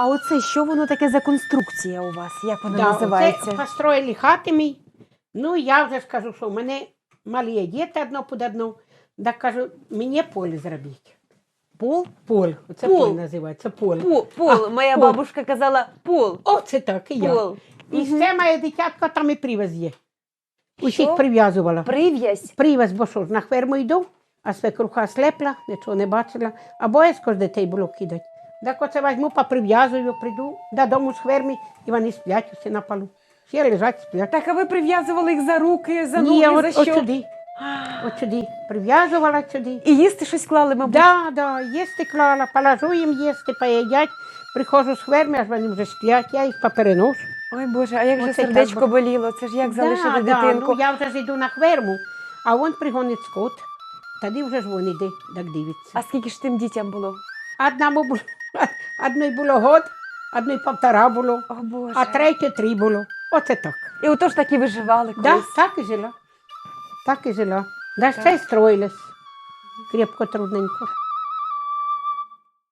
А оце що воно таке за конструкція у вас? Як воно Да, називається? Це построїли хати мій. Ну, я вже скажу, що в мене малі діти одно під одно. Так кажу, мені поле зробіть. Пол? Поле. Це Пол. поле називається поле. Пол. пол. Моя пол. бабушка казала пол. О, це так, і я. Пол. І ще моє дитятко там і привез є. Усіх Що? прив'язувала. Прив'язь. Привез, бо що ж, на ферму йду, а свекруха слепла, нічого не бачила, а боязко ж дітей було кидати. Так оце візьму, поприв'язую, прийду додому з ферми, і вони сплять усі на полу. Всі лежать, сплять. Так, а ви прив'язували їх за руки, за Ні, ноги, от, за от що? сюди, от сюди. Прив'язувала сюди. І їсти щось клали, мабуть. Да, да, їсти клала, положу їм їсти, поїдять. Приходжу з ферми, аж вони вже сплять, я їх попереношу. Ой Боже, а як же Оце так сердечко було. боліло? Це ж як залишити да, дитинку? ну, я вже ж йду на ферму, а він пригонить скот. Тоді вже ж він іде, так дивиться. А скільки ж тим дітям було? Одному було, одної було год, одної півтора було, О Боже. а третє три було. Оце так. І отож так і виживали Да, так і жила. Так і жила. Да ще й строїлась. Крепко, трудненько.